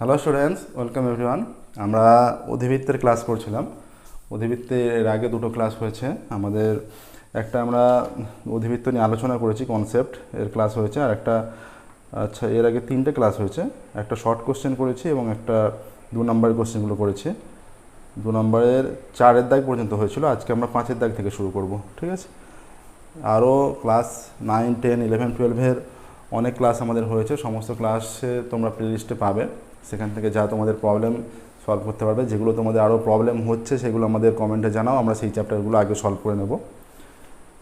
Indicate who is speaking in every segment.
Speaker 1: Hello students welcome everyone আমরা অধিবৃত্তের class করছিলাম। অধিবৃত্তের এর আগে দুটো ক্লাস হয়েছে। আমাদের একটা আমরা অধিবৃত্ত নিয়ে আলোচনা করেছি কনসেপ্ট এর ক্লাস হয়েছে, আর একটা আচ্ছা এর আগে তিনটে ক্লাস হয়েছে। একটা শর্ট কোশ্চেন করেছি এবং একটা দু নম্বরের কোশ্চেনগুলো করেছি। দু নম্বরের চারের দাগ পর্যন্ত হয়েছিল। আজকে আমরা পাঁচের দাগ থেকে শুরু করব, ঠিক আছে? আরও ক্লাস নাইন টেন ইলেভেন টুয়েলভের অনেক ক্লাস আমাদের হয়েছে। সমস্ত ক্লাসে তোমরা প্লেলিস্টে পাবে। সেখান থেকে যা তোমাদের প্রবলেম সলভ করতে পারবে। যেগুলো তোমাদের আরও প্রবলেম হচ্ছে, সেগুলো আমাদের কমেন্টে জানাও, আমরা সেই চ্যাপ্টারগুলো আগে সলভ করে নেব।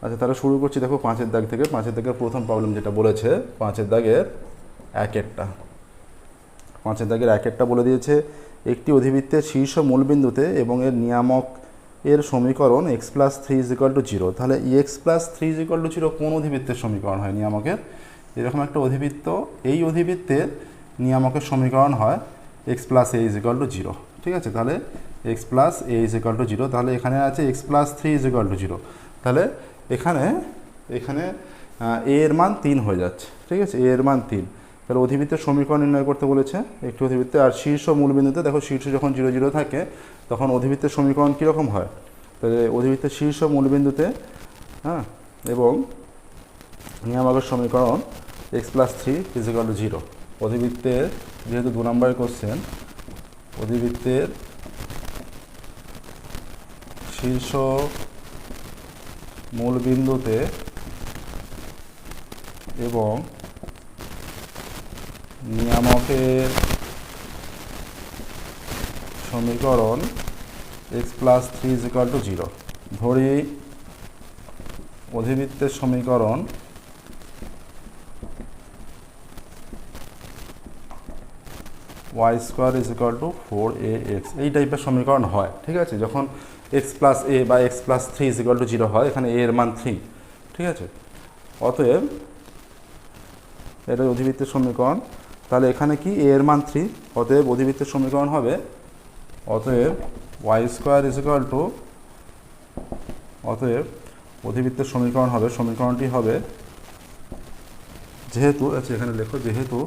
Speaker 1: আচ্ছা তাহলে শুরু করছি। দেখো, পাঁচের দাগ থেকে, পাঁচের দাগের প্রথম প্রবলেম যেটা বলেছে, পাঁচের দাগের একেরটা পাঁচের দাগের একেরটা বলে দিয়েছে, একটি অধিবৃত্তের শীর্ষ মূলবিন্দুতে এবং এর নিয়ামক এর সমীকরণ x plus three is equal to zero তাহলে x plus three is equal to zero কোন অধিবৃত্তের সমীকরণ হয় নিয়ামকের? এরকম একটা অধিবৃত্ত, এই অধিবৃত্তের নিয়ামকের সমীকরণ হয় x plus a is equal to zero ঠিক আছে? তাহলে x plus a is to zero তাহলে এখানে আছে x plus three is to zero তাহলে এখানে এখানে এ এর মান তিন হয়ে যাচ্ছে। ঠিক আছে? এ এর মান তিন। তাহলে অধিবৃত্তের সমীকরণ নির্ণয় করতে বলেছে। একটি অধিবৃত্তে আর শীর্ষ মূলবিন্দুতে দেখো শীর্ষ যখন জিরো জিরো থাকে, তখন অধিবৃত্তের সমীকরণ কীরকম হয়? তাহলে অধিবৃত্তের শীর্ষ মূলবিন্দুতে হ্যাঁ এবং নিয়ামকের সমীকরণ x plus three is equal to zero অধিবৃত্তের যেহেতু দু নম্বরের কোশ্চেন অধিবৃত্তের শীর্ষ মূলবিন্দুতে এবং নিয়ামকের সমীকরণ x plus three is equal to zero ধরি অধিবৃত্তের সমীকরণ y square is equal to four a x এই টাইপের সমীকরণ হয়, ঠিক আছে? যখন এক্স প্লাস এ বা x plus three is equal to zero হয়, এখানে এ এর মান থ্রি ঠিক আছে? অতএব, এটা অধিবৃত্তের সমীকরণ। তাহলে এখানে কি? এ এর মান থ্রি অতএব অধিবৃত্তের সমীকরণ হবে, অতএব y square is equal to অতএব অধিবৃত্তের সমীকরণ হবে, সমীকরণটি হবে যেহেতু আচ্ছা এখানে লেখো, যেহেতু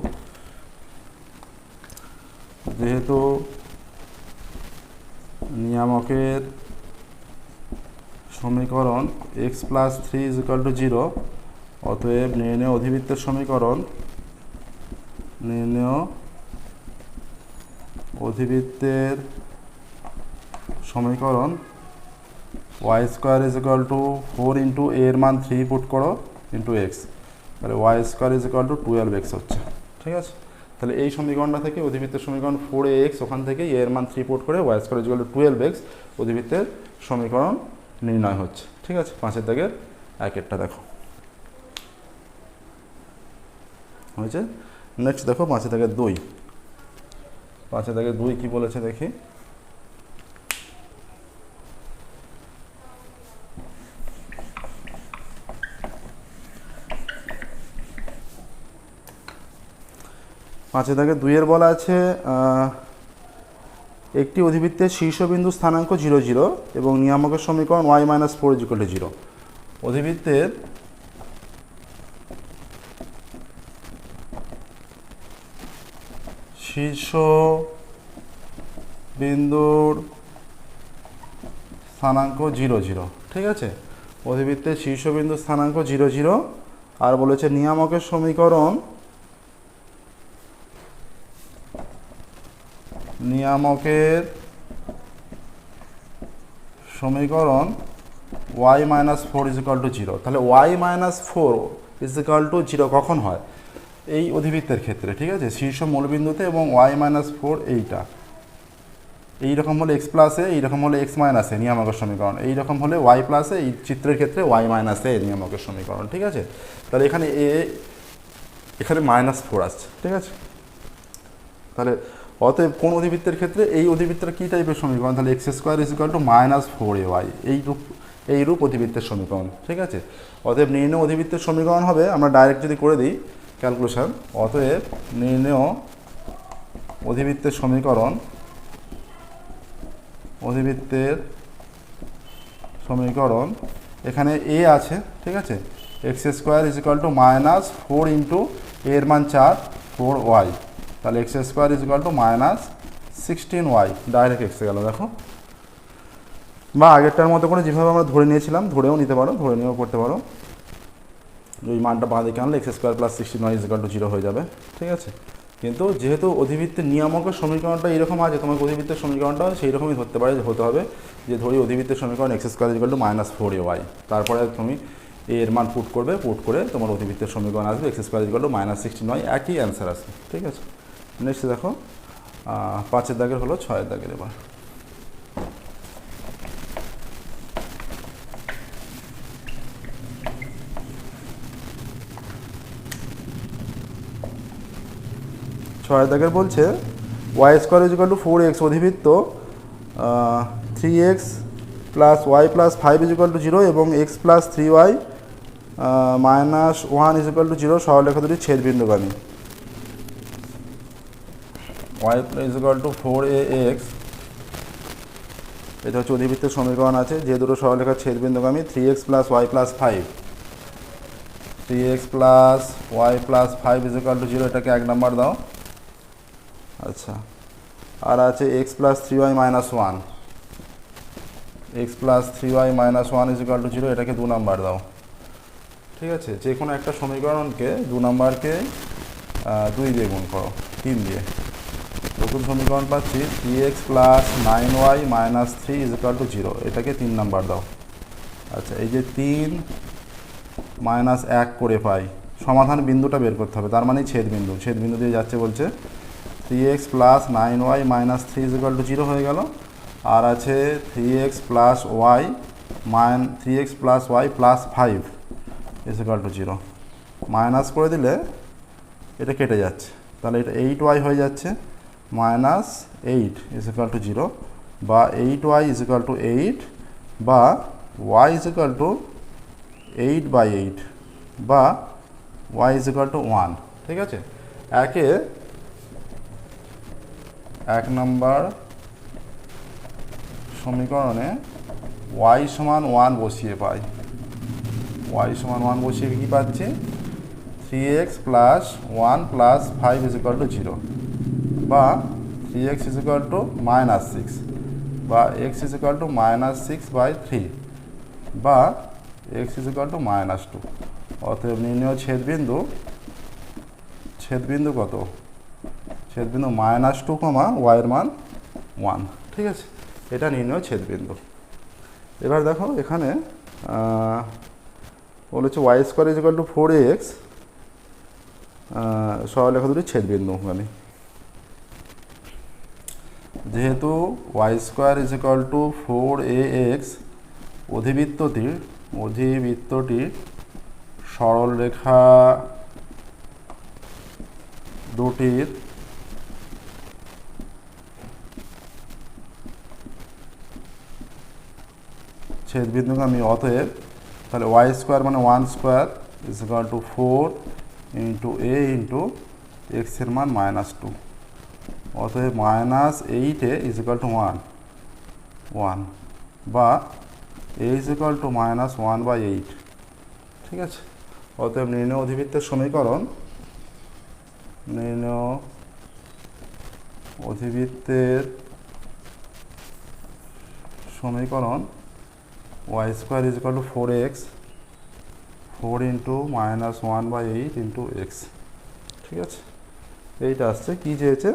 Speaker 1: যেহেতু নিয়ামকের সমীকরণ x plus three is equal to zero অতএব নির্ণয় অধিবৃত্তের সমীকরণ, নির্ণয় অধিবৃত্তের সমীকরণ y square is equal to four into এর মান থ্রি পুট করো ইন্টু এক্স তাহলে y square is equal to twelve x হচ্ছে। ঠিক আছে? তাহলে এই সমীকরণটা থেকে অধিবৃত্তের সমীকরণ ফোর এক্স ওখান থেকে এর মান থ্রি পোর্ট করে y square is to twelve x অধিবৃত্তের সমীকরণ নির্ণয় হচ্ছে। ঠিক আছে? পাঁচের দাগের একেরটা দেখো। হয়েছে? নেক্সট দেখো, পাঁচের থেকে দুই। পাঁচের দাগের দুই কি বলেছে দেখি? পাঁচে থেকে দুইয়ের বলা আছে একটি অধিবৃত্তের শীর্ষবিন্দু স্থানাঙ্ক জিরো জিরো এবং নিয়ামকের সমীকরণ y minus four is equal zero. অধিবৃত্তের শীর্ষ বিন্দুর স্থানাঙ্ক জিরো জিরো, ঠিক আছে? অধিবৃত্তের শীর্ষবিন্দু স্থানাঙ্ক জিরো জিরো, আর বলেছে নিয়ামকের সমীকরণ নিয়ামকের সমীকরণ y minus four is equal to zero তাহলে y minus four is equal to zero কখন হয়? এই অধিবৃত্তের ক্ষেত্রে, ঠিক আছে? শীর্ষ মূলবিন্দুতে এবং ওয়াই মাইনাস ফোর এইটা। এইরকম হলে এক্স প্লাসে এইরকম হলে এক্স মাইনাসে নিয়ামকের সমীকরণ। এইরকম হলে ওয়াই প্লাসে এই চিত্রের ক্ষেত্রে ওয়াই মাইনাসে নিয়ামকের সমীকরণ, ঠিক আছে? তাহলে এখানে এ এখানে মাইনাস ফোর আসছে, ঠিক আছে? তাহলে অতএব কোন অধিবৃত্তের ক্ষেত্রে এই অধিবৃত্তের কী টাইপের সমীকরণ? তাহলে x square is equal to minus four a y এই রূপ এই রূপ অধিবৃত্তের সমীকরণ, ঠিক আছে? অতএব নির্ণয় অধিবৃত্তের সমীকরণ হবে, আমরা ডাইরেক্ট যদি করে দিই ক্যালকুলেশন অতএব নির্ণয় অধিবৃত্তের সমীকরণ অধিবৃত্তের সমীকরণ এখানে এ আছে, ঠিক আছে? X square is equal to minus four into এর মান চার ফোর ওয়াই তাহলে x square is equal to minus sixteen y direct এক্সে গেল, দেখো। বা আগেরটার মতো করে যেভাবে আমরা ধরে নিয়েছিলাম, ধরেও নিতে পারো, ধরে নিয়েও করতে পারো। ওই মানটা বাঁ দিকে আনলে x square plus sixteen y is equal to zero হয়ে যাবে, ঠিক আছে? কিন্তু যেহেতু অধিবৃত্তের নিয়ামকের সমীকরণটা এরকম আছে, তোমাকে অধিবৃত্তের সমীকরণটা সেই রকমই ধরতে পারে, হতে হবে যে ধরি অধিবৃত্তের সমীকরণ x square is equal to minus four y তারপরে তুমি এর মান পুট করবে পুট করে তোমার অধিবৃত্তের সমীকরণ আসবে x square is equal to minus sixteen y একই অ্যান্সার আসবে, ঠিক আছে? নেক্সট দেখো। পাঁচের দাগের হলো ছয়ের দাগের এবার। ছয় দাগের বলছে y square is to four x অধিবৃত্ত three x plus y plus five is to zero এবং x plus three y minus one is to zero সরলেখা দুটি ছেদ বিন্দুগামী y is to four a x এটা হচ্ছে অধিবৃত্তের সমীকরণ আছে। যে দুটো সরলেখা ছেদ বিন্দুগামী three x plus y plus five three x plus y plus five is to zero এটাকে এক নাম্বার দাও। আচ্ছা। আর আছে x plus three y minus one x plus three y minus one is equal to zero এটাকে দু number দাও। ঠিক আছে? যে কোনো একটা সমীকরণকে দু নাম্বারকে দুই দিয়ে গুণ করো, তিন দিয়ে। প্রথম সমীকরণ পাচ্ছি three x plus nine y minus three is equal to zero এটাকে তিন নাম্বার দাও। আচ্ছা এই যে তিন মাইনাস এক করে পাই, সমাধান বিন্দুটা বের করতে হবে, তার মানে ছেদ বিন্দু। ছেদ বিন্দু দিয়ে যাচ্ছে বলছে three x plus nine y minus three is equal to zero হয়ে গেল। আর আছে three x plus y minus three x plus y plus five is equal to zero minus করে দিলে এটা কেটে যাচ্ছে। তাহলে এটা এইট ওয়াই হয়ে যাচ্ছে। Minus eight is equal to zero বা eight y is equal to eight বা y is equal to eight by eight বা y is is equal to one ঠিক আছে? একে এক নম্বর সমীকরণে ওয়াই সমান ওয়ান বসিয়ে পাই। ওয়াই সমান ওয়ান বসিয়ে কী পাচ্ছি? Three x plus one plus five is equal to zero বা three x is equal to minus six বা x is equal to minus six by three বা x is equal to minus two অতএব নির্ণয় ছেদবিন্দু ছেদবিন্দু কত? ছেদবিন্দু minus two কমা ওয়াইয়ের মান one ঠিক আছে? এটা নির্ণয় ছেদবিন্দু। এবার দেখো এখানে বলেছে y square is equal to four x সরলেখা দুটি ছেদবিন্দু মানে যেহেতু y square is equal to four a x অধিবৃত্তটির অধিবৃত্তটির সরলরেখা দুটির ছেদবিন্দুগামী অতএব, তাহলে ওয়াই স্কোয়ার মানে one square is equal to four into a into এক্সের মান মাইনাস টু অতএব মাইনাস এইটে is equal to one one বা a is equal to minus one by eight ঠিক আছে? অতএব নির্ণয় অধিবৃত্তের সমীকরণ, নির্ণয় অধিবৃত্তের সমীকরণ y square is equal to four x four into minus one by eight into x ঠিক আছে? এইটা আসছে কী চেয়েছে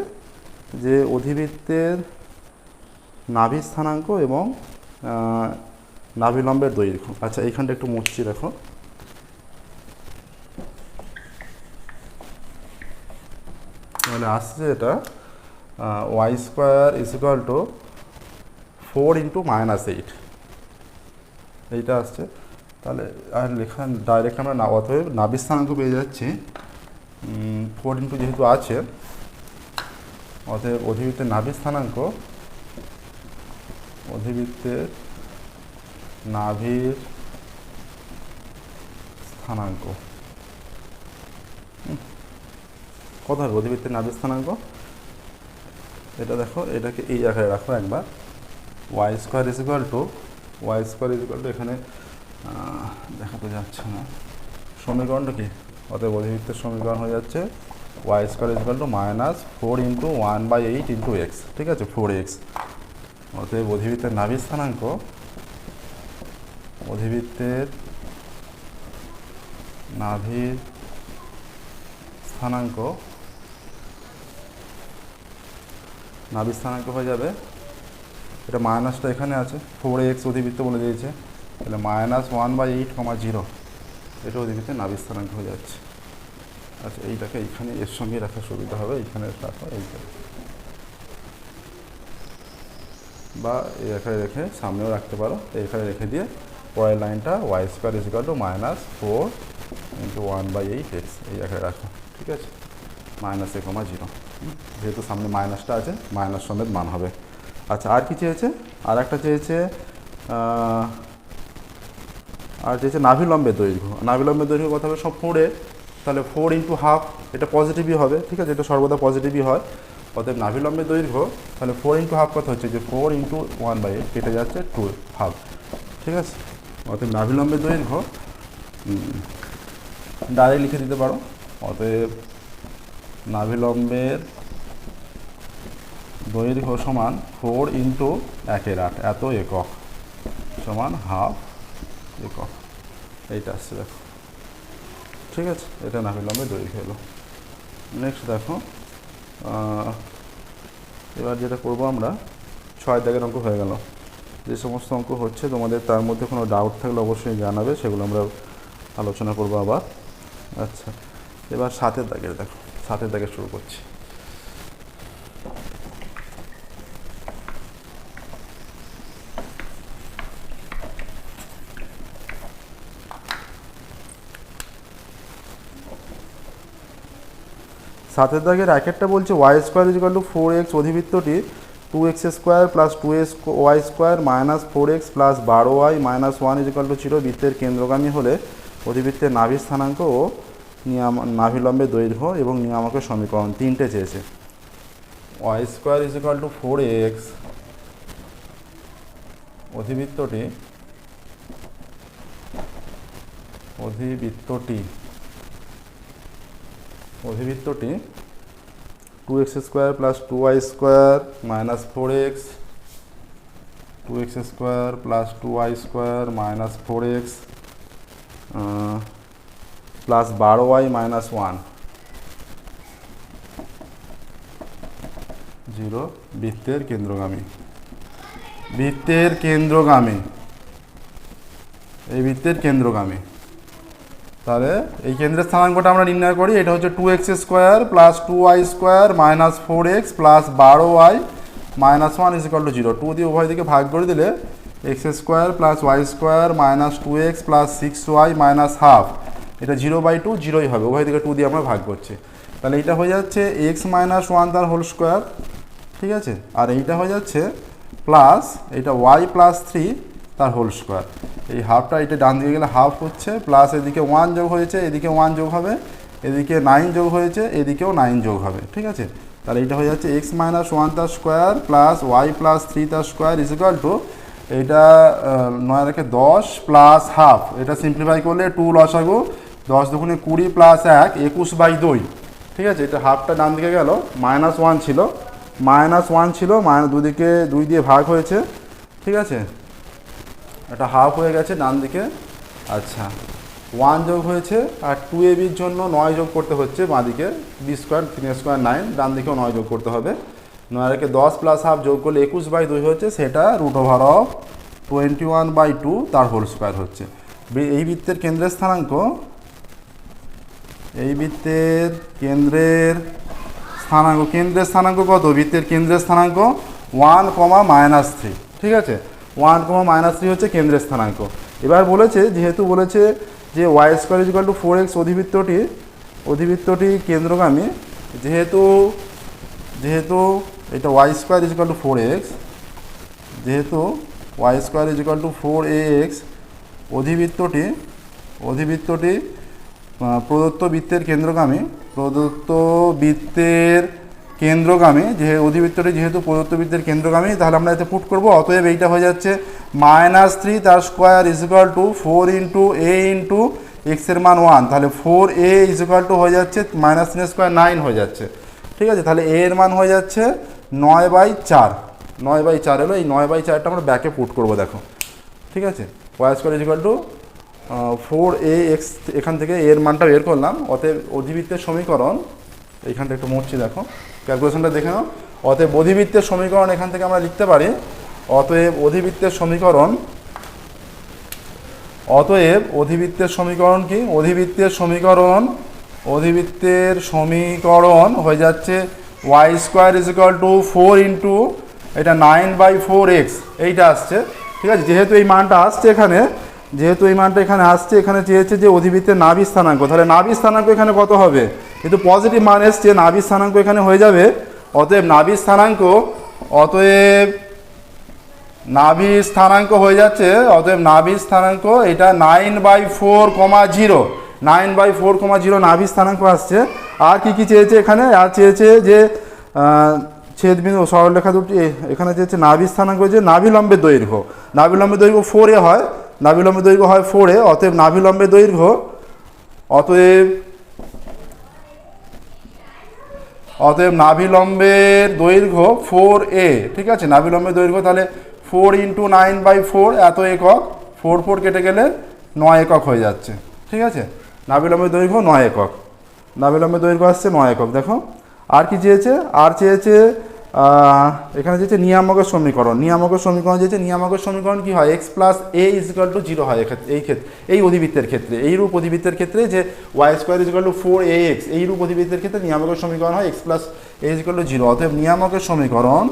Speaker 1: যে অধিবৃত্তের নাভি স্থানাঙ্ক এবং নাভিলম্বের দৈর্ঘ্য। আচ্ছা এইখানটা একটু মুছছি, দেখো। তাহলে আসছে এটা y square is to four into minus eight এইটা আসছে। তাহলে, আর লেখা ডাইরেক্ট আমরা না অতএব নাভি স্থানাঙ্ক পেয়ে যাচ্ছি। ফোর ইন্টু যেহেতু আছে অতএব অধিবৃত্তের নাভি স্থানাঙ্ক অধিবৃত্তের নাভির স্থানাঙ্ক। কত হবে অধিবৃত্তের নাভির স্থানাঙ্ক? এটা দেখো এটাকে এই জায়গায় রাখো একবার। Y square is equal to y square is equal to এখানে আহ, দেখাতে যাচ্ছে না। সমীকরণটা কি? অতএব অধিবৃত্তের সমীকরণ হয়ে যাচ্ছে y square is equal to minus four into one by eight into x ঠিক আছে? ফোর এক্স অতএব অধিবৃত্তের নাভি স্থানাঙ্ক, অধিবৃত্তের নাভির স্থানাঙ্ক নাভি স্থানাঙ্ক হয়ে যাবে। এটা মাইনাসটা এখানে আছে। ফোর এক্স অধিবৃত্ত বলে দিয়েছে। তাহলে minus one by eight comma zero এটা অধিবৃত্তের নাভি স্থানাঙ্ক হয়ে যাচ্ছে। আচ্ছা এইটাকে এইখানে এর সঙ্গে রাখা সুবিধা হবে এইখানে রাখো এইখানে বা এখানে রেখে সামনেও রাখতে পারো। এইখানে রেখে দিয়ে পরের লাইনটা y square is equal to minus four into one by eight x এই এখানে রাখো, ঠিক আছে? মাইনাস এ কমা জিরো যেহেতু সামনে মাইনাসটা আছে মাইনাস সমেত মান হবে। আচ্ছা আর কি চেয়েছে? আর একটা চেয়েছে আর চেয়েছে নাভিলম্বের দৈর্ঘ্য। নাভিলম্বের দৈর্ঘ্য কথা হবে সব ফোরে তাহলে ফোর ইন্টু হাফ এটা পজিটিভই হবে, ঠিক আছে? এটা সর্বদা পজিটিভই হয়। অতএব নাভিলম্বের দৈর্ঘ্য, তাহলে ফোর ইন্টু হাফ কথা হচ্ছে? যে four into one by eight কেটে যাচ্ছে টু হাফ ঠিক আছে? অতএব নাভিলম্বের দৈর্ঘ্য ডাইরেক্ট লিখে দিতে পারো। অতএব নাভিলম্বের দৈর্ঘ্য সমান ফোর ইন্টু একের আট, এত একক, সমান হাফ একক। এইটা আসছে, দেখো। ঠিক আছে, এটা না বিলম্বে দৈর্ঘ্য এলো নেক্সট দেখো এবার যেটা করব আমরা, ছয় দাগের অঙ্ক হয়ে গেল। যে সমস্ত অঙ্ক হচ্ছে, তোমাদের তার মধ্যে কোনো ডাউট থাকলে অবশ্যই জানাবে, সেগুলো আমরা আলোচনা করব আবার। আচ্ছা এবার সাতের দাগের দেখো, সাতের দাগে শুরু করছি। সাতের দাগের একটা বলছে y square is equal to four x অধিবৃত্তটি two x square plus two x y square minus four x plus বারো y minus one is equal to zero বৃত্তের কেন্দ্রগামী হলে অধিবৃত্তের নাভি স্থানাঙ্ক ও নিয়াম, নাভিলম্বের দৈর্ঘ্য এবং নিয়ামকের সমীকরণ তিনটে চেয়েছে। Y square is equal to four x অধিবৃত্তটি অধিবৃত্তটি অধিবৃত্তটি two x square plus two y square minus four x two x square plus two y square minus four x plus বারো ওয়াই মাইনাস ওয়ান জিরো বৃত্তের কেন্দ্রগামী। বৃত্তের কেন্দ্রগামী। এই বৃত্তের কেন্দ্রগামী। তাহলে এই কেন্দ্রের স্থানাঙ্কটা আমরা নির্ণয় করি। এটা হচ্ছে two x square plus two y square minus four x plus বারো y minus one is equal to zero two দিয়ে উভয় দিকে ভাগ করে দিলে x square plus y square minus two x plus six y minus half এটা zero by two জিরোই হবে। উভয় দিকে টু দিয়ে আমরা ভাগ করছি। তাহলে এইটা হয়ে যাচ্ছে এক্স মাইনাস ওয়ান তার হোল স্কোয়ার ঠিক আছে? আর এইটা হয়ে যাচ্ছে প্লাস এটা ওয়াই প্লাস থ্রি তার হোল স্কোয়ার। এই হাফটা এটা ডান দিকে গেলে হাফ হচ্ছে প্লাস এদিকে ওয়ান যোগ হয়েছে, এদিকে ওয়ান যোগ হবে, এদিকে নাইন যোগ হয়েছে, এদিকেও নাইন যোগ হবে, ঠিক আছে? তাহলে এটা হয়ে যাচ্ছে এক্স মাইনাস ওয়ান তার square plus y plus three তার স্কোয়ার ইজ ইকাল টু এটা নয় রেখে দশ প্লাস হাফ এটা সিম্পলিফাই করলে টু লসাগু দশ দুগুণে কুড়ি প্লাস এক, একুশ বাই দুই। ঠিক আছে? এটা হাফটা ডান দিকে গেল মাইনাস ওয়ান ছিল। মাইনাস ওয়ান ছিল মাইনাস দুদিকে দুই দিয়ে ভাগ হয়েছে। ঠিক আছে? এটা হাফ হয়ে গেছে ডান দিকে। আচ্ছা ওয়ান যোগ হয়েছে আর টু এ বির জন্য নয় যোগ করতে হচ্ছে বাঁদিকে বি স্কোয়ার তিন স্কোয়ার নাইন ডান দিকেও নয় যোগ করতে হবে। নয় রেখে দশ প্লাস হাফ যোগ করলে একুশ বাই দুই হচ্ছে সেটা root over of twenty one by two তার হোল স্কোয়ার হচ্ছে। এই বৃত্তের কেন্দ্রের স্থানাঙ্ক, এই বৃত্তের কেন্দ্রের স্থানাঙ্ক কেন্দ্রের স্থানাঙ্ক কত? বৃত্তের কেন্দ্রের স্থানাঙ্ক ওয়ান কমা মাইনাস থ্রি ঠিক আছে? ওয়ান কমা মাইনাস থ্রি হচ্ছে কেন্দ্রের স্থানাঙ্ক। এবার বলেছে, যেহেতু বলেছে যে y square is equal to four x অধিবৃত্তটি অধিবৃত্তটি কেন্দ্রগামী, যেহেতু যেহেতু এটা y square is equal to four x, যেহেতু y square is equal to four a x, অধিবৃত্তটি অধিবৃত্তটি প্রদত্ত বৃত্তের কেন্দ্রগামী, প্রদত্ত বৃত্তের কেন্দ্রগামী, যে অধিবৃত্তটি যেহেতু প্রদত্ত বৃত্তের কেন্দ্রগামী, তাহলে আমরা এতে পুট করব। অতএব এইটা হয়ে যাচ্ছে মাইনাস থ্রি তার square is equal to four into a into এক্সের মান ওয়ান। তাহলে four a is equal to হয়ে যাচ্ছে, মাইনাস তিন স্কোয়ার নাইন হয়ে যাচ্ছে। ঠিক আছে? তাহলে এ এর মান হয়ে যাচ্ছে নয় বাই চার। নয় বাই চার হলো এই নয় বাই চারটা আমরা ব্যাকে পুট করব, দেখো। ঠিক আছে? Y square is equal to four a x এখান থেকে এর মানটা বের করলাম। অতএব অধিবৃত্তের সমীকরণ, এইখানটা একটু মুছছি দেখো। ক্যালকুলেশনটা দেখে নাও। অতএব অধিবৃত্তের সমীকরণ এখান থেকে আমরা লিখতে পারি। অতএব অধিবৃত্তের সমীকরণ, অতএব অধিবৃত্তের সমীকরণ কি? অধিবৃত্তের সমীকরণ অধিবৃত্তের সমীকরণ হয়ে যাচ্ছে y square is equal to four into এটা নাইন বাই ফোর এক্স এইটা আসছে। ঠিক আছে? যেহেতু এই মানটা আসছে এখানে, যেহেতু এই মানটা এখানে আসছে, এখানে চেয়েছে যে অধিবৃত্তের নাভি স্থানাঙ্ক তাহলে নাভি স্থানাঙ্ক এখানে কত হবে? কিন্তু পজিটিভ মান এসছে নাভি স্থানাঙ্ক এখানে হয়ে যাবে। অতএব নাভি স্থানাঙ্ক, অতএব নাভি স্থানাঙ্ক হয়ে যাচ্ছে। অতএব নাভি স্থানাঙ্ক, এটা nine by four comma zero nine by four comma zero নাভি স্থানাঙ্ক আসছে। আর কি কি চেয়েছে এখানে? আর চেয়েছে যে ছেদবিন্দু সরলরেখা দুটি এখানে চেয়েছে নাভি স্থানাঙ্ক যে নাভিলম্বের দৈর্ঘ্য। নাভিলম্বের দৈর্ঘ্য ফোরে হয়। নাভিলম্বের দৈর্ঘ্য হয় ফোরে অতএব নাভিলম্বের দৈর্ঘ্য। অতএব অতএব নাভিলম্বের দৈর্ঘ্য ফোর এ ঠিক আছে? নাভিলম্বের দৈর্ঘ্য, তাহলে four into nine by four এত একক? ফোর ফোর কেটে গেলে নয় একক হয়ে যাচ্ছে, ঠিক আছে? নাভিলম্বের দৈর্ঘ্য নয় একক। নাভিলম্বের দৈর্ঘ্য আসছে নয় একক, দেখো? আর কি চেয়েছে? আর চেয়েছে এখানে চেয়েছে নিয়ামকের সমীকরণ নিয়ামকের সমীকরণ চেয়েছে নিয়ামকের সমীকরণ কি হয়? X plus a is equal to zero হয় এই ক্ষেত্রে, এই অধিবৃত্তের ক্ষেত্রে, এই রূপ অধিবৃত্তের ক্ষেত্রে যে y square is equal to four a x এই রূপ অধিবৃত্তের ক্ষেত্রে নিয়ামকের সমীকরণ হয় x plus a is equal to zero অতএব নিয়ামকের সমীকরণ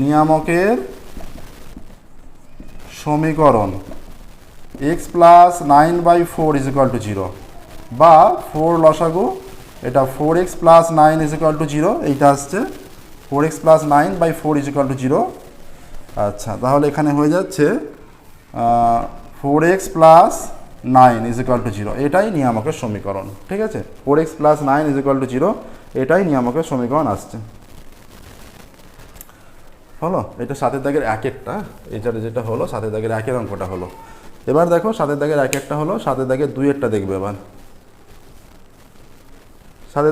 Speaker 1: নিয়ামকের সমীকরণ x plus nine by four is equal to zero বা ফোর লসাগু, এটা four x plus nine is equal to zero এইটা আসছে four x plus nine by four is equal to zero. আচ্ছা তাহলে এখানে হয়ে যাচ্ছে four x plus nine is equal to zero. এটাই নিয়ামকের সমীকরণ, ঠিক আছে? Four x plus nine is equal to zero, এটাই নিয়ামকের সমীকরণ আসছে। হলো? এটা সাতের দাগের এক একটা এটার যেটা হলো, সাতের দাগের একের অঙ্কটা হলো। এবার দেখো, সাতের দাগের এক একটা হলো, সাতের দাগের দুই একটা দেখবে এবার।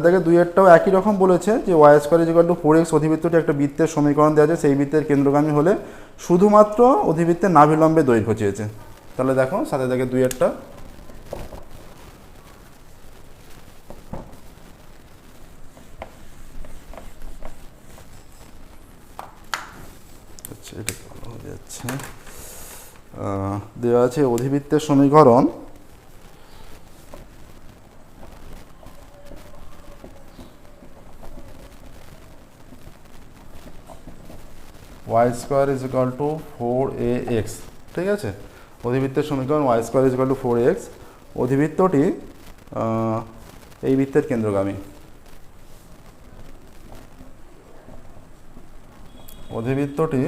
Speaker 1: দাগের দুই একটাও একই রকম বলেছে যে y square is equal to four x অধিবৃত্তটি একটা বৃত্তের সমীকরণ দেওয়া আছে, সেই বৃত্তের কেন্দ্রগামী হলে শুধুমাত্র অধিবৃত্তের নাভিলম্বে দৈর্ঘ্য চেয়েছে। তাহলে দেখো সাথে দাগের দুই একটা। আচ্ছা দেওয়া আছে অধিবৃত্তের সমীকরণ y square is equal to four a x ঠিক আছে? অধিবৃত্তের সমীকরণ y square is equal to four x অধিবৃত্তটি এই বৃত্তের কেন্দ্রগামী। অধিবৃত্তটি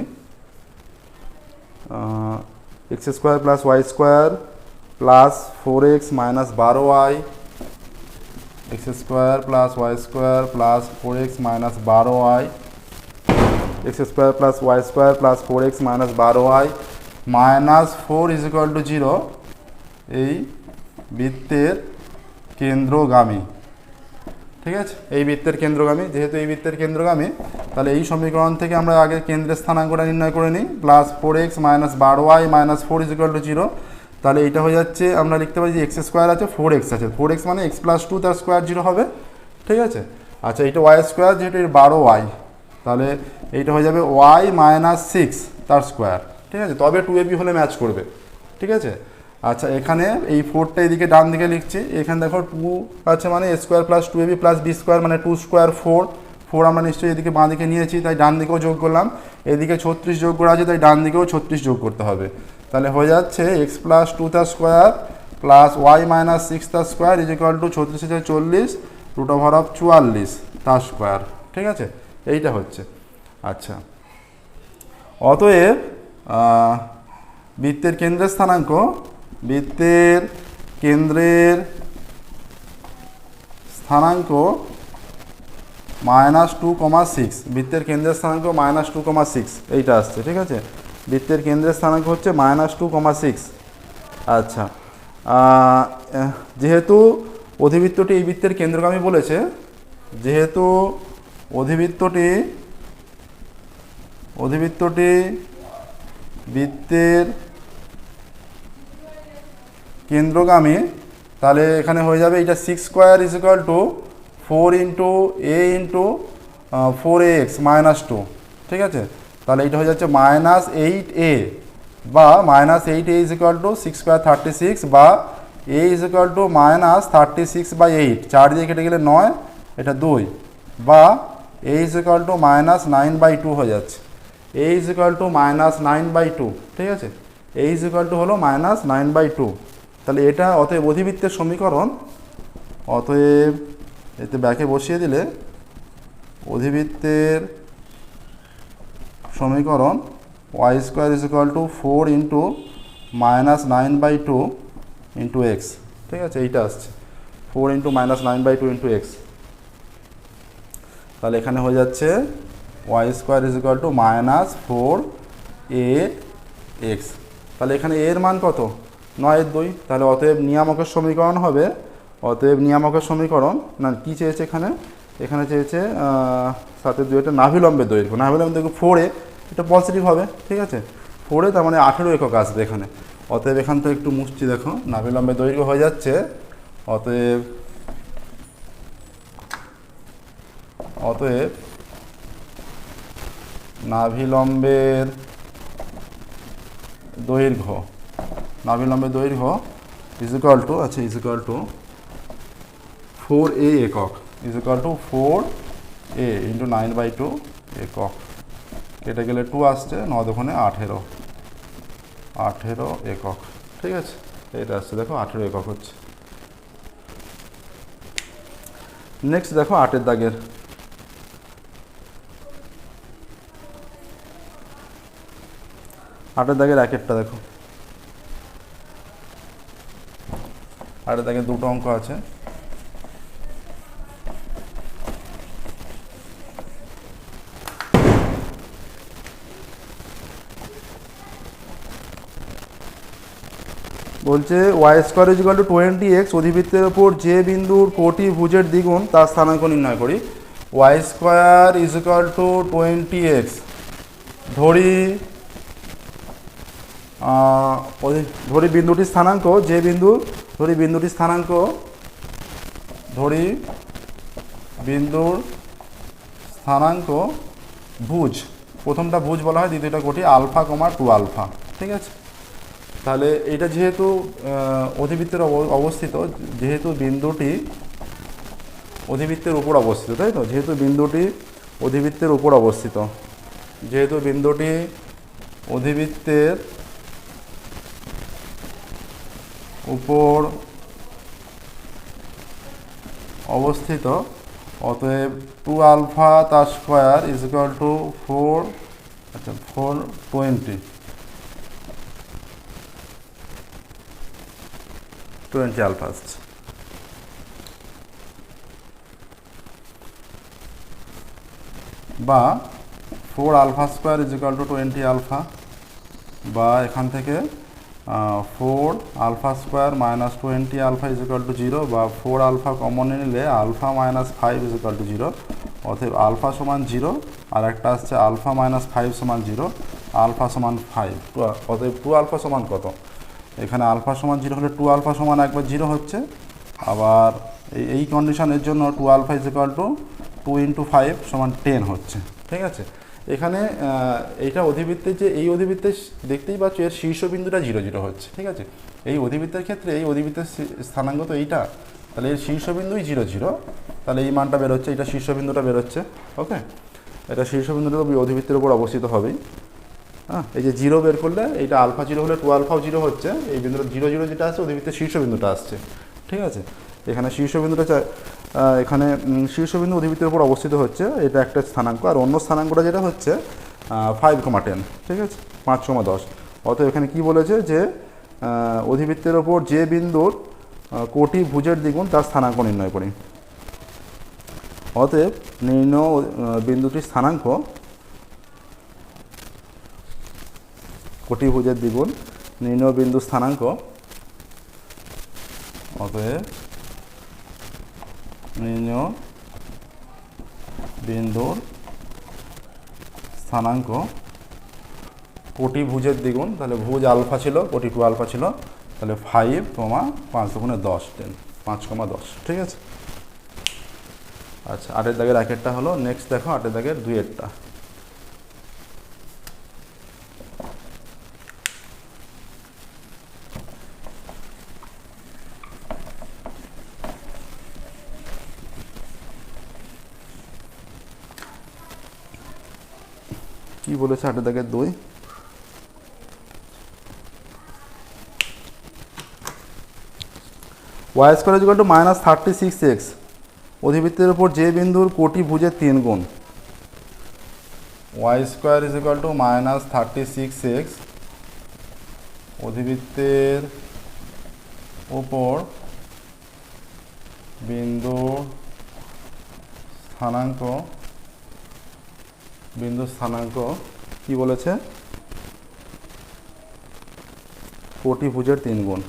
Speaker 1: x square plus y square plus four x minus বারো y x square plus y square plus four x minus বারো y x square plus y square plus four x minus বারো y minus four is equal to zero এই বৃত্তের কেন্দ্রগামী। ঠিক আছে? এই বৃত্তের কেন্দ্রগামী। যেহেতু এই বৃত্তের কেন্দ্রগামী, তাহলে এই সমীকরণ থেকে আমরা আগে কেন্দ্রের স্থানাঙ্কটা নির্ণয় করে নিই। প্লাস ফোর এক্স মাইনাস বারো y minus four is equal to zero তাহলে এইটা হয়ে যাচ্ছে, আমরা লিখতে পারি যে এক্স স্কোয়ার আছে ফোর এক্স আছে। ফোর এক্স মানে এক্স প্লাস টু তার স্কোয়ার জিরো হবে। ঠিক আছে? আচ্ছা এটা ওয়াই স্কোয়ার যেহেতু এর বারো ওয়াই তাহলে এইটা হয়ে যাবে ওয়াই মাইনাস সিক্স তার স্কোয়ার ঠিক আছে? তবে টু এবি হলে ম্যাচ করবে, ঠিক আছে? আচ্ছা এখানে এই ফোরটা এদিকে ডান দিকে লিখছি। এখানে দেখো টু আছে মানে square plus two a b plus b square মানে টু স্কোয়ার ফোর ফোর আমরা নিশ্চয়ই এদিকে বাঁ দিকে নিয়েছি, তাই ডান দিকেও যোগ করলাম। এদিকে ছত্রিশ যোগ করা আছে, তাই ডান দিকেও ছত্রিশ যোগ করতে হবে। তাহলে হয়ে যাচ্ছে এক্স প্লাস টু তার square plus y minus six তার স্কোয়ার ইজ টু ছত্রিশ হাজার চল্লিশ রুট ওভার অফ চুয়াল্লিশ তার স্কোয়ার ঠিক আছে? এইটা হচ্ছে। আচ্ছা। অতএব বৃত্তের কেন্দ্রের স্থানাঙ্ক, বৃত্তের কেন্দ্রের স্থানাঙ্ক মাইনাস টু কমা সিক্স। বৃত্তের কেন্দ্রের স্থানাঙ্ক মাইনাস টু কমা সিক্স। এইটা আসছে, ঠিক আছে? বৃত্তের কেন্দ্রের স্থানাঙ্ক হচ্ছে মাইনাস টু কমা সিক্স। আচ্ছা। যেহেতু অধিবৃত্তটি এই বৃত্তের কেন্দ্রগামী বলেছে, যেহেতু অধিবৃত্তটি অধিবৃত্তটি বৃত্তের কেন্দ্রগামী, তাহলে এখানে হয়ে যাবে এটা six square is equal to four into a into four x minus two ঠিক আছে? তাহলে এইটা হয়ে যাচ্ছে মাইনাস এইট এ বা minus eight a is equal to six square thirty six বা a is equal to minus thirty six by eight চার দিয়ে কেটে গেলে নয়, এটা দুই, বা a is equal to minus nine by two হয়ে যাচ্ছে। A is equal to minus nine by two ঠিক আছে? এ ইজ ইকাল টু হলো মাইনাস নাইন বাই টু তাহলে এটা অতএব অধিবৃত্তের সমীকরণ, অতএব এতে ব্যাকে বসিয়ে দিলে অধিবৃত্তের সমীকরণ y square is equal to four into minus nine by two into x ঠিক আছে? এইটা আসছে। Four into minus nine by two into x তাহলে এখানে হয়ে যাচ্ছে y square is equal to minus four a x তাহলে এখানে এর মান কত? নয়ের দুই। তাহলে অতএব নিয়ামকের সমীকরণ হবে। অতএব নিয়ামকের সমীকরণ, না, কী চেয়েছে এখানে? এখানে চেয়েছে সাথে দুই একটা নাভিলম্বের দৈর্ঘ্য। নাভিলম্বের দৈর্ঘ্য ফোরে এটা পজিটিভ হবে, ঠিক আছে? ফোরে তার মানে আঠেরো একক আসবে এখানে। অতএব এখান থেকে একটু মুছছি, দেখো। নাভিলম্বের দৈর্ঘ্য হয়ে যাচ্ছে। অতএব অতএব নাভিলম্বের দৈর্ঘ্য নাভিলম্বের দৈর্ঘ্য ইজ ইকাল টু আচ্ছা is equal to four a একক is equal to four a into nine by two একক। কেটে গেলে টু আসছে, ন দোকানে আঠেরো আঠেরো একক। ঠিক আছে? এটা আসছে, দেখো, আঠেরো একক হচ্ছে। নেক্সট দেখো, আটের দাগের। আটের দাগের একটা দেখো। আটের দাগের দুটো অঙ্ক আছে। বলছে y square is two twenty x অধিবৃত্তের ওপর যে বিন্দুর কোটি ভুজের দ্বিগুণ তার স্থানাঙ্ক নির্ণয় করি। Y square is equal to twenty x ধরি ধরি বিন্দুটির স্থানাঙ্ক, যে বিন্দু, ধরি বিন্দুটির স্থানাঙ্ক, ধরি বিন্দুর স্থানাঙ্ক ভুজ। প্রথমটা ভুজ বলা হয়, দ্বিতীয়টা কোটি, আলফা কমা টু আলফা। ঠিক আছে? তাহলে এটা যেহেতু অধিবৃত্তের অব- অবস্থিত, যেহেতু বিন্দুটি অধিবৃত্তের উপর অবস্থিত, তাই তো? যেহেতু বিন্দুটি অধিবৃত্তের উপর অবস্থিত, যেহেতু বিন্দুটি অধিবৃত্তের উপর অবস্থিত, অতএব টু আলফা তার square is equal to four আচ্ছা ফোর টোয়েন্টি। টোয়েন্টি আলফা আসছে। বা four alpha square is equal to twenty alpha, বা এখান থেকে four alpha square minus twenty alpha is equal to zero বা ফোর আলফা কমন নিলে alpha minus five is equal to zero. অতএব alpha সমান zero আর একটা আসছে আলফা মাইনাস ফাইভ সমান জিরো, আলফা সমান ফাইভ। টু অতএব টু আলফা সমান কত? এখানে আলফা সমান জিরো হলে টু আলফা সমান একবার জিরো হচ্ছে। আবার এই এই কন্ডিশনের জন্য two alpha is equal to two into five সমান টেন হচ্ছে। ঠিক আছে? এখানে এইটা অধিবৃত্তের যে, এই অধিবৃত্তের দেখতেই পাচ্ছ এর শীর্ষবিন্দুটা জিরো জিরো হচ্ছে, ঠিক আছে? এই অধিবৃত্তের ক্ষেত্রে, এই অধিবৃত্তের সি- স্থানাঙ্ক তো এইটা, তাহলে এর শীর্ষবিন্দুই জিরো জিরো। তাহলে এই মানটা বেরোচ্ছে এটা শীর্ষবিন্দুটা বেরোচ্ছে ওকে এটা শীর্ষবিন্দুটা অধিবৃত্তের উপর অবস্থিত হবেই। হ্যাঁ এই যে জিরো বের করলে, এইটা আলফা জিরো হলে টু আলফাও জিরো হচ্ছে, এই বিন্দুটা জিরো জিরো যেটা আছে, অধিবৃত্তের শীর্ষবিন্দুটা আসছে, ঠিক আছে? এখানে শীর্ষবিন্দুটা এখানে শীর্ষবিন্দু অধিবৃত্তের উপর অবস্থিত হচ্ছে। এটা একটা স্থানাঙ্ক। আর অন্য স্থানাঙ্কটা যেটা হচ্ছে ফাইভ কমা টেন ঠিক আছে? পাঁচ কমা দশ। অতএব এখানে কি বলেছে যে অধিবৃত্তের ওপর যে বিন্দুর কোটি ভুজের দ্বিগুণ, তার স্থানাঙ্ক নির্ণয় করি। অতএব নির্ণয় বিন্দুটির স্থানাঙ্ক কোটিভুজের দ্বিগুণ, নির্ণয় বিন্দু স্থানাঙ্ক। অতএব নির্ণয় বিন্দুর স্থানাঙ্ক কোটি ভুজের দ্বিগুণ, তাহলে ভুজ আলফা ছিল কোটি টু আলফা ছিল, তাহলে ফাইভ কমা পাঁচ দুগুণে দশ টেন পাঁচ কমা দশ, ঠিক আছে? আচ্ছা আটের দাগের একেরটা হলো নেক্সট দেখো, আটের দাগের দুইয়েরটা। কি বলেছে আটের দাগের দুই? Y square is equal to minus thirty six x অধিবৃত্তের উপর যে বিন্দুর কোটি ভুজের তিন গুণ। Y square is two minus thirty six x অধিবৃত্তের উপর বিন্দু স্থানাঙ্ক বিন্দু স্থানাঙ্ক কি বলেছে? কোটি ভুজের তিন গুণ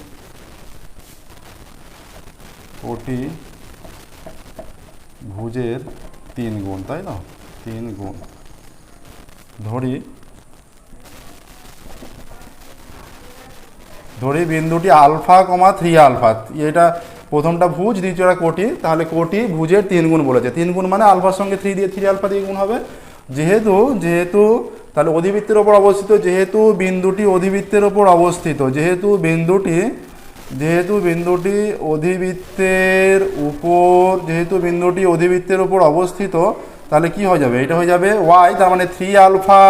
Speaker 1: কোটি ভুজের তিন গুণ তাই না? তিন গুণ ধরি। ধরি বিন্দুটি আলফা কমা থ্রি আলফা। এটা প্রথমটা ভুজ, দ্বিতীয়টা কোটি। তাহলে কোটি ভুজের তিন গুণ বলেছে। তিন গুণ মানে আলফার সঙ্গে থ্রি দিয়ে থ্রি আলফা দিয়ে গুণ হবে। যেহেতু যেহেতু, তাহলে অধিবৃত্তের ওপর অবস্থিত, যেহেতু বিন্দুটি অধিবৃত্তের ওপর অবস্থিত, যেহেতু বিন্দুটি যেহেতু বিন্দুটি অধিবৃত্তের উপর, যেহেতু বিন্দুটি অধিবৃত্তের উপর অবস্থিত, তাহলে কি হয়ে যাবে? এটা হয়ে যাবে ওয়াই তার মানে থ্রি আলফা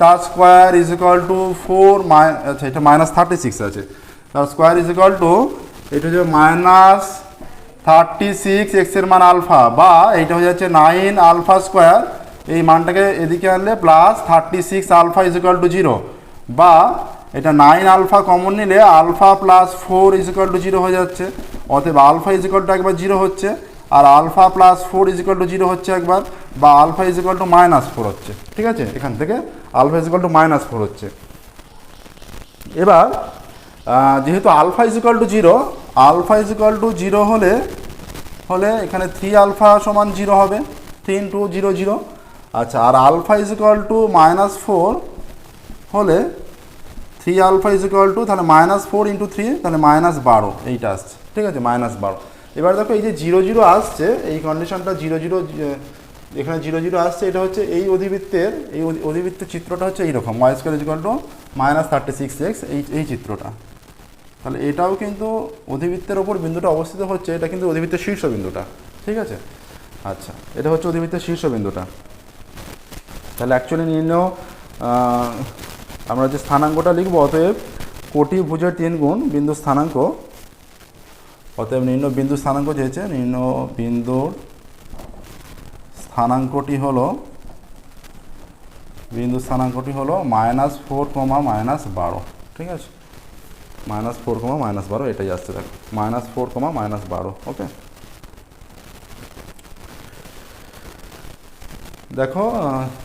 Speaker 1: তার square is equal to four আচ্ছা এটা মাইনাস থার্টি সিক্স আছে। তার স্কোয়ার ইজ ইকাল টু এটা হচ্ছে মাইনাস থার্টি সিক্স এক্সের মান আলফা বা এইটা হয়ে যাচ্ছে নাইন আলফা স্কোয়ার এই মানটাকে এদিকে আনলে plus thirty six alpha is equal to zero বা এটা নাইন আলফা কমন নিলে alpha plus four is equal to zero হয়ে যাচ্ছে। অতএব আলফা ইজ ইকাল টু একবার জিরো হচ্ছে আর alpha plus four is equal to zero হচ্ছে একবার বা alpha is equal to minus four হচ্ছে। ঠিক আছে? এখান থেকে alpha is equal to minus four হচ্ছে। এবার যেহেতু alpha is equal to zero alpha is equal to zero হলে হলে এখানে থ্রি আলফা সমান জিরো হবে। থ্রি ইন্টু জিরো জিরো আচ্ছা আর alpha is equal to minus four হলে three alpha is equal to তাহলে মাইনাস ফোর ইন্টু থ্রি তাহলে minus বারো, এইটা আসছে, ঠিক আছে? মাইনাস বারো। এবার দেখো এই যে জিরো জিরো আসছে, এই কন্ডিশনটা জিরো জিরো এখানে জিরো জিরো আসছে, এটা হচ্ছে এই অধিবৃত্তের এই অধিবৃত্তের চিত্রটা হচ্ছে এইরকম y square is equal to minus thirty six x এই এই চিত্রটা। তাহলে এটাও কিন্তু অধিবৃত্তের ওপর বিন্দুটা অবস্থিত হচ্ছে, এটা কিন্তু অধিবৃত্তের শীর্ষ বিন্দুটা, ঠিক আছে? আচ্ছা এটা হচ্ছে অধিবৃত্তের শীর্ষ বিন্দুটা। তাহলে অ্যাকচুয়ালি নির্ণয় আমরা যে স্থানাঙ্কটা লিখব, অতএব কোটি ভুজের তিন গুণ বিন্দু স্থানাঙ্ক, অতএব নিম্ন বিন্দু স্থানাঙ্ক চেয়েছে নিম্ন বিন্দুর স্থানাঙ্কটি হলো, বিন্দু স্থানাঙ্কটি হলো মাইনাস ফোর কমা মাইনাস বারো, ঠিক আছে? মাইনাস ফোর কমা মাইনাস বারো, এটাই আসছে দেখো মাইনাস ফোর কমা মাইনাস বারো ওকে দেখো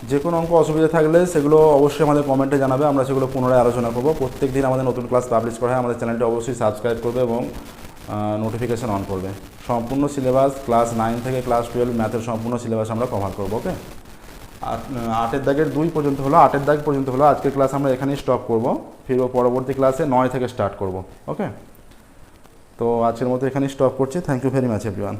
Speaker 1: যে কোনো অঙ্ক অসুবিধা থাকলে সেগুলো অবশ্যই আমাদের কমেন্টে জানাবে, আমরা সেগুলো পুনরায় আলোচনা করব। প্রত্যেক দিন আমাদের নতুন ক্লাস পাবলিশ করা হয়, আমাদের চ্যানেলটি অবশ্যই সাবস্ক্রাইব করবে এবং নোটিফিকেশান অন করবে। সম্পূর্ণ সিলেবাস ক্লাস নাইন থেকে ক্লাস টুয়েলভ ম্যাথের সম্পূর্ণ সিলেবাস আমরা কভার করব ওকে আট- আটের দাগের দুই পর্যন্ত হলো, আটের দাগ পর্যন্ত হলো, আজকের ক্লাস আমরা এখানেই স্টপ করব। ফিরবো পরবর্তী ক্লাসে নয় থেকে স্টার্ট করব ওকে তো আজকের মতো এখানেই স্টপ করছি। Thank you very much everyone